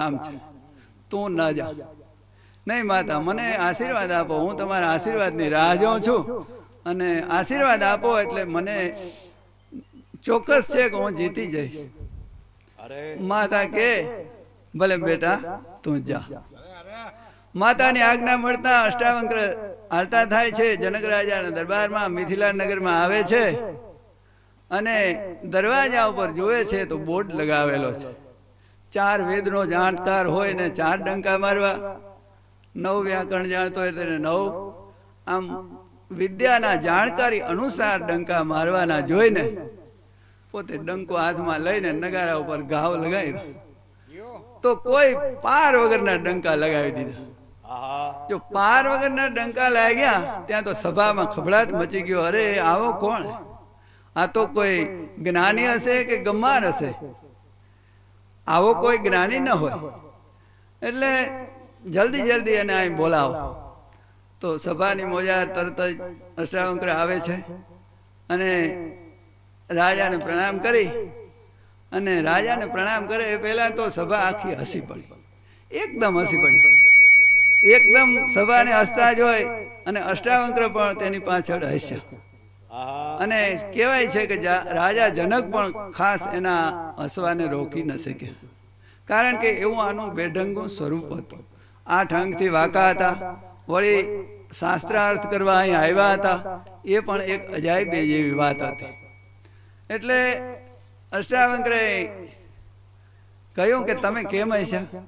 કામ છે. તું ના જા. નહીં માતા, મને આશીર્વાદ આપો. હું તમારા આશીર્વાદની રાહ જોઉં છું. અને આશીર્વાદ આપો એટલે મને ચોક્કસ છે કે હું જીતી જઈશ. માતા કે, ભલે બેટા, તું જા માતાની આજ્ઞા મળતા અષ્ટાવંક્ર હાલતા થાય છે. જનક રાજાના દરબારમાં મિથિલા નગરમાં આવે છે. અને દરવાજા ઉપર જુએ છે તો બોર્ડ લગાવેલો છે. ચાર વેદનો જાણકાર હોય ને ચાર ડંકા મારવા. નવ વ્યાકરણ જાણતો હોય તેને નવ. આમ વિદ્યાના જાણકારી અનુસાર ડંકા મારવાના જોઈને પોતે ડંકો હાથમાં લઈને નગારા ઉપર ઘાવ લગાવ્યો. તો કોઈ પાર વગરના ડંકા લગાવી દીધા. જો પાર વગરના ડંકા લાગ્યા, ત્યાં તો સભામાં ખભડાટ મચી ગયો. અરે, આવો કોણ? આ તો કોઈ જ્ઞાની હશે કે ગમ્માર હશે? આવો કોઈ જ્ઞાની ન હોય. એટલે જલ્દી જલ્દી એને અહીં બોલાવો. તો સભાની મોજા તરત જ અષ્ટાવક્ર આવે છે. અને રાજાને પ્રણામ કરી. અને રાજાને પ્રણામ કરે એ પહેલાં તો સભા આખી હસી પડી. એકદમ હસી પડી. એકદમ સભાને હસતા હોય અને અષ્ટાવક્ર પણ તેની પાછળ હસ્યા. અને કહેવાય છે કે રાજા જનક પણ ખાસ એના હસવાને રોકી ન શકે. કારણ કે એવું આનું બેઢંગું સ્વરૂપ હતું. આઠ અંગથી વાકા હતા. વળી શાસ્ત્રાર્થ કરવા અહીં આવ્યા હતા. એ પણ એક અજાયબે જેવી વાત હતી. એટલે અષ્ટાવંકરે કહ્યું કે તમે કેમ હશ્યા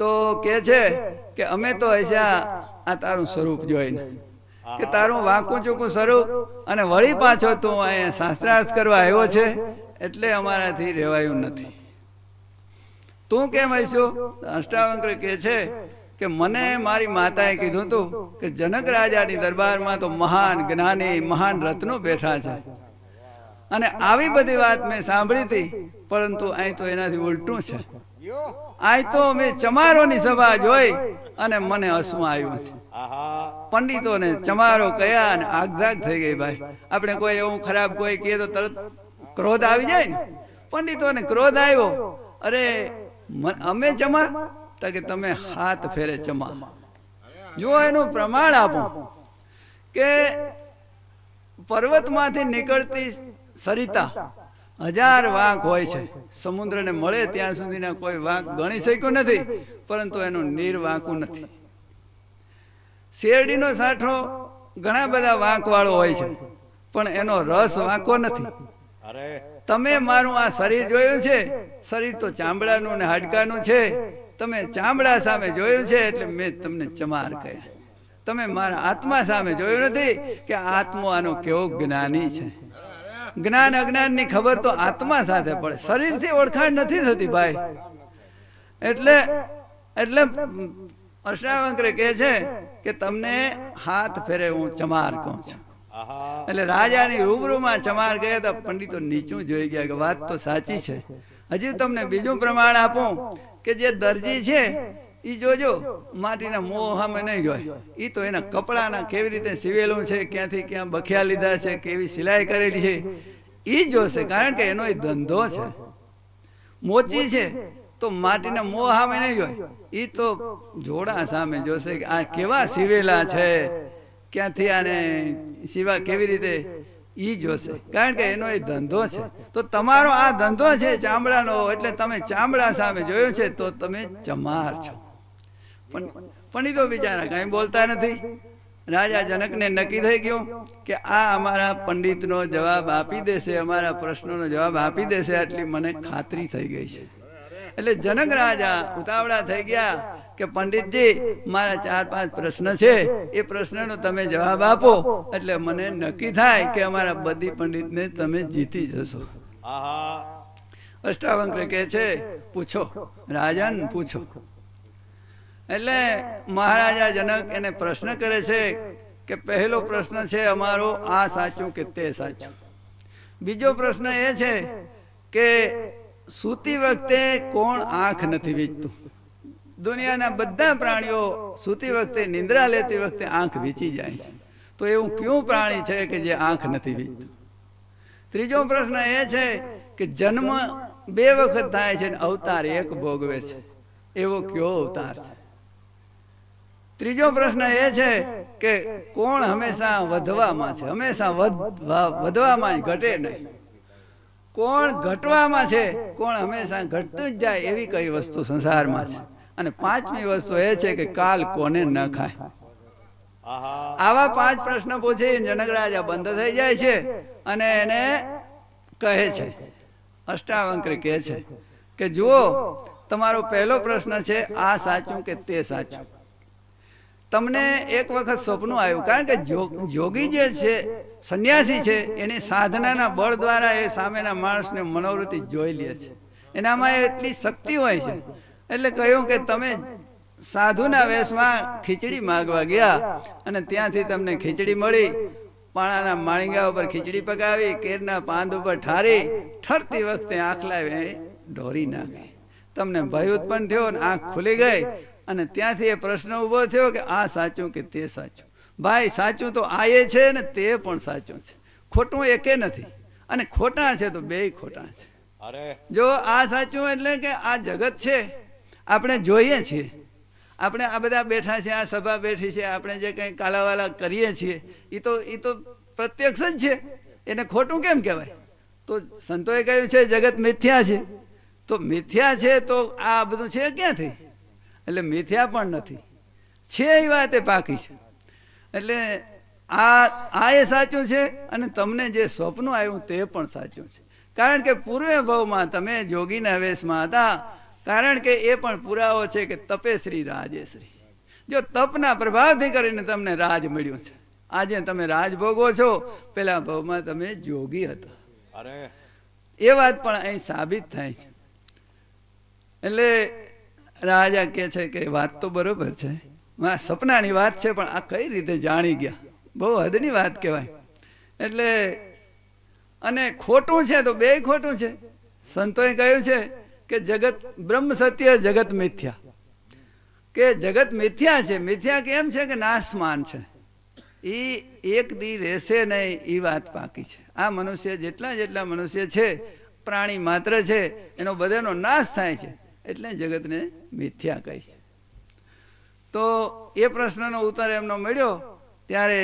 તો કે છે કે અમે તો હસ્યા, આ તારું સ્વરૂપ જોઈને. કે તારું વાંકું ચૂકું સરું અને વળી પાછો તું અહીંયા શાસ્ત્રાર્થ કરવા આવ્યો છે, એટલે અમારાથી રહેવાયું નથી. તું કેમ આવીશું? અષ્ટાવક્ર કે છે કે મને મારી માતાએ કીધું હતું કે જનક રાજાની દરબારમાં તો મહાન જ્ઞાની, મહાન રત્નો બેઠા છે. અને આવી બધી વાત મેં સાંભળી હતી, પરંતુ અહીં તો એનાથી ઉલટું છે. અહીં તો મેં ચમારોની સભા જોઈ અને મને હસવું આવ્યું છે. પંડિતોને ચમારો કયા અને આગધાગ થઈ ગઈ ભાઈ. આપણે કોઈ એવું ખરાબ કોઈ કહે તો તરત ક્રોધ આવી જાય ને. પંડિતોને ક્રોધ આવ્યો. અરે અમે ચમાર તો કે તમે હાથ ફેરે ચમા. જો એનું પ્રમાણ આપો. કે પર્વતમાંથી નીકળતી સરિતા. હજાર વાંક હોય છે. સમુદ્રને મળે ત્યાં સુધીના કોઈ વાંક ગણી શક્યું નથી પરંતુ એનું નીર વાંકું નથી. શેરડીનો સાઠો ઘણા બધા વાંકવાળો હોય છે પણ એનો રસ વાંકો નથી. તમે મારું આ શરીર જોયું છે? શરીર તો ચામડાનું ને હાડકાનું છે. તમે ચામડા સામે જોયું છે એટલે મેં તમને ચમાર કહ્યા તમે મારા આત્મા સામે જોયું નથી કે આત્મો આનો કેવો જ્ઞાની છે. જ્ઞાન અજ્ઞાનની ખબર તો આત્મા સાથે પડે. શરીરથી ઓળખાણ નથી થતી ભાઈ. એટલે એટલે અષ્ટાવક્ર કહે છે કે તમને હાથ ફેરે હું ચમાર કહું છું. એટલે રાજાની રૂબરૂમાં ચમાર ગયા તો પંડિતો નીચું જોઈ ગયા કે વાત તો સાચી છે. હજી તમને બીજું પ્રમાણ આપું કે જે દરજી છે એ જોજો માટીના મોહ સામે નહીં જોય. એ તો એના કપડાના કેવી રીતે સીવેલું છે ક્યાંથી ક્યાં બખ્યા લીધા છે કેવી સિલાઈ કરેલી છે. એ જોશે કારણ કે એનો એ ધંધો છે. મોચી છે તો માટીના મોહ સામે નહીં જોય. એ તો જોડા સામે જોશે કે આ કેવા સીવેલા છે? ક્યાંથી આને સિવા કેવી રીતે? ઈ જોશે. કારણ કે એનો એ ધંધો છે. તો તમારો આ ધંધો છે ચામડાનો એટલે તમે ચામડા સામે જોયો છે તો તમે ચમાર છો પણ પંડિતો બિચારા કઈ બોલતા નથી. રાજા જનકને નક્કી થઈ ગયું કે આ અમારા પંડિતનો જવાબ આપી દેશે અમારા પ્રશ્નોનો જવાબ આપી દેશે આટલી મને ખાતરી થઈ ગઈ છે. એટલે જનક રાજા ઉતાવળા થઈ ગયા કે પંડિતજી મારા ચાર પાંચ પ્રશ્ન છે. એ પ્રશ્નનો તમે જવાબ આપો. એટલે મને નક્કી થાય કે અમારા બધી પંડિતને તમે જીતી જશો. અષ્ટાવંક્ર કે કહે છે પૂછો. રાજન પૂછો. એટલે મહારાજા જનક એને પ્રશ્ન કરે છે કે પહેલો પ્રશ્ન છે અમારો, આ સાચું કે તે સાચું? બીજો પ્રશ્ન એ છે કે સૂતી વખતે કોણ આંખ નથી વીચતું દુનિયાના બધા પ્રાણીઓ સૂતી વખતે નિંદ્રા લેતી વખતે આંખ વીચી જાય છે. તો એવું કયું પ્રાણી છે કે જે આંખ નથી વીચતું ત્રીજો પ્રશ્ન એ છે કે જન્મ બે વખત થાય છે ને અવતાર એક ભોગવે છે. એવો કયો અવતાર છે? ત્રીજો પ્રશ્ન એ છે કે કોણ હંમેશા વધવામાં છે? હંમેશા વધવા- વધવામાં ઘટે નહીં. કોણ ઘટવામાં છે, કોણ હંમેશા ઘટતું જ જાય એવી કઈ વસ્તુ સંસારમાં છે? અને પાંચમી વસ્તુ એ છે કે કાલ કોને ન ખાય. આવા પાંચ પ્રશ્ન પૂછી જનક રાજા બંધ થઈ જાય છે અને એને કહે છે. અષ્ટાવંક્ર કહે છે કે જુઓ, તમારો પહેલો પ્રશ્ન છે, આ સાચું કે તે સાચું? તમને એક વખત સ્વપ્ન આવ્યું. કારણ કે જોગી જે છે, સંન્યાસી છે, એની સાધનાના બળ દ્વારા એ સામેના માણસને મનોવૃત્તિ જોઈ લે છે. એનામાં એટલી શક્તિ હોય છે. એટલે કહ્યું કે તમે સાધુના વેશમાં ખીચડી માગવા ગયા અને ત્યાંથી તમને ખીચડી મળી. પાણાના માળીંગા ઉપર ખીચડી પકાવી, કેરના પાંદ ઉપર ઠારી, ઠરતી વખતે આંખ લાવી, ઢોરી નાખી. તમને ભય ઉત્પન્ન થયો અને આંખ ખુલી ગઈ. અને ત્યાંથી એ પ્રશ્ન ઊભો થયો કે આ સાચું કે તે સાચું? ભાઈ સાચું તો આ એ છે ને તે પણ સાચું છે. ખોટું એકે નથી? અને ખોટા છે તો બેય ખોટા છે. જો આ સાચું એટલે કે આ જગત છે આપણે જોઈએ છીએ. આપણે આ બધા બેઠા છે આ સભા બેઠી છે આપણે જે કંઈ કાલાવાલા કરીએ છીએ એ તો એ તો પ્રત્યક્ષ જ છે. એને ખોટું કેમ કહેવાય? તો સંતોએ કહ્યું છે જગત મિથ્યા છે. તો મિથ્યા છે તો આ બધું છે ક્યાંથી? એટલે મિથ્યા પણ નથી. છે એ વાત એ પાકી છે. એટલે આ આ એ સાચું છે અને તમને જે સ્વપ્ન આવ્યું તે પણ સાચું છે. કારણ કે પૂર્વે ભવમાં તમે જોગીના વેશમાં હતા કારણ કે એ પણ પુરાવો છે કે તપેશ્રી રાજેશ્રી જો તપના પ્રભાવથી કરીને તમને રાજ મળ્યું છે. આજે તમે રાજ ભોગવો છો પેલા ભવમાં તમે જોગી હતા. અરે. એ વાત પણ અહીં સાબિત થાય છે. એટલે રાજા કહે છે કે વાત તો બરોબર છે. સપનાની વાત છે, પણ આ કઈ રીતે જાણી ગયા? બહુ હદની વાત કહેવાય. એટલે અને ખોટું છે તો બે ખોટું છે. સંતોએ કહ્યું છે કે જગત બ્રહ્મ સત્ય, જગત મિથ્યા. કે જગત મિથ્યા છે, મિથ્યા કેમ છે કે નાશમાન છે? એ એક દી રહેશે નહીં એ વાત પાકી છે. આ મનુષ્ય જેટલા જેટલા મનુષ્ય છે, પ્રાણી માત્ર છે, એનો બધાનો નાશ થાય છે. એટલે જગતને મિથ્યા કહી તો એ પ્રશ્નનો ઉત્તર એમનો મળ્યો, ત્યારે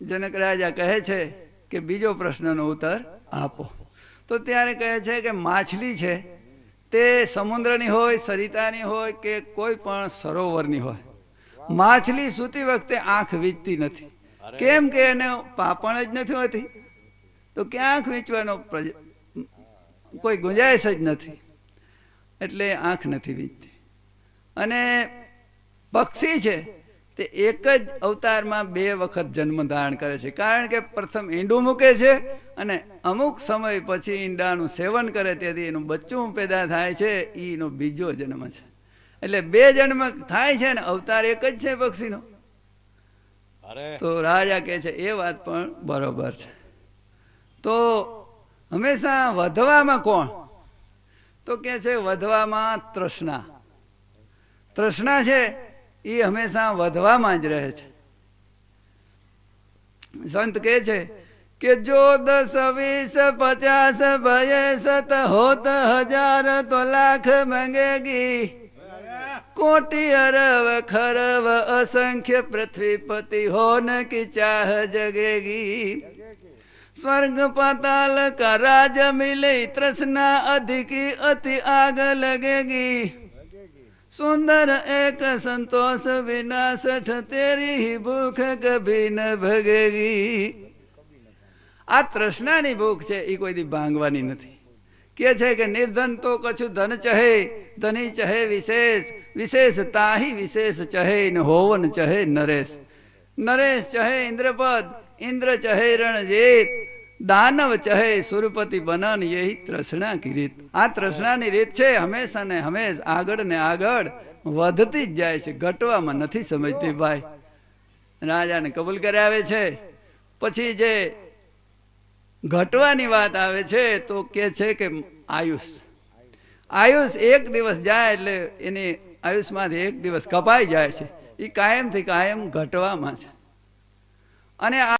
જનક રાજા કહે છે કે બીજો પ્રશ્નનો ઉત્તર આપો. તો ત્યારે કહે છે કે માછલી છે, તે સમુદ્રની હોય, સરિતાની હોય કે કોઈ પણ સરોવરની હોય. માછલી સૂતી વખતે આંખ વીંચતી નથી. કેમ કે એને પાપણ જ નથી હોતી? તો ક્યાં આંખ વીંચવાનો કોઈ ગુંજાઈશ જ નથી. એટલે આંખ નથી વીંચતી અને પક્ષી છે તે એક જ અવતારમાં બે વખત જન્મ ધારણ કરે છે. કારણ કે પ્રથમ ઈંડું મૂકે છે અને અમુક સમય પછી ઈંડાનું સેવન કરે તેથી એનું બચ્ચું પેદા થાય છે એનો બીજો જન્મ છે. એટલે બે જન્મ થાય છે ને અવતાર એક જ છે પક્ષીનો. અરે. તો રાજા કહે છે એ વાત પણ બરોબર છે. તો હંમેશા વધવામાં કોણ? તો કે છે, વધવામાં તૃષ્ણા. તૃષ્ણા છે એ હંમેશા વધવામાં જ રહે છે. સંત કહે છે કે, જો દસ, વીસ, પચાસ ભય સત હોત હજાર તો લાખ મંગેગી. કોટી અરબ ખરવ અસંખ્ય પૃથ્વીપતિ હોન કી ચાહ જગેગી. स्वर्ग पाताल का राज मिले तृष्णा अधिकी अति आग लगेगी सुंदर एक संतोष विनाशठ तेरी ही भूख कभी न भगेगी આ તૃષ્ણાની ભૂખ છે એ કોઈ દી ભાંગવાની નથી કે છે કે નિર્ધન તો કછું ધન ચહે ધની ચહે વિશેષ વિશેષ તાહી વિશેષ ચહે ને હોવન ચહે નરેશ નરેશ ચહે ઇન્દ્રપદ ઇન્દ્ર ચહે રણજીત, દાનવ ચહે સુરપતિ બનન યહી તૃષ્ણા કી રીત આ તૃષ્ણાની રીત છે, હંમેશા ને હંમેશ આગળ ને આગળ વધતી જ જાય છે, ઘટવામાં નથી સમજતી ભાઈ. રાજાને કબૂલ કરાવે છે. પછી જે ઘટવાની વાત આવે છે, તો કે છે કે આયુષ. આયુષ એક દિવસ જાય એટલે એની આયુષમાંથી એક દિવસ કપાઈ જાય છે. એ કાયમથી કાયમ ઘટવામાં છે. અને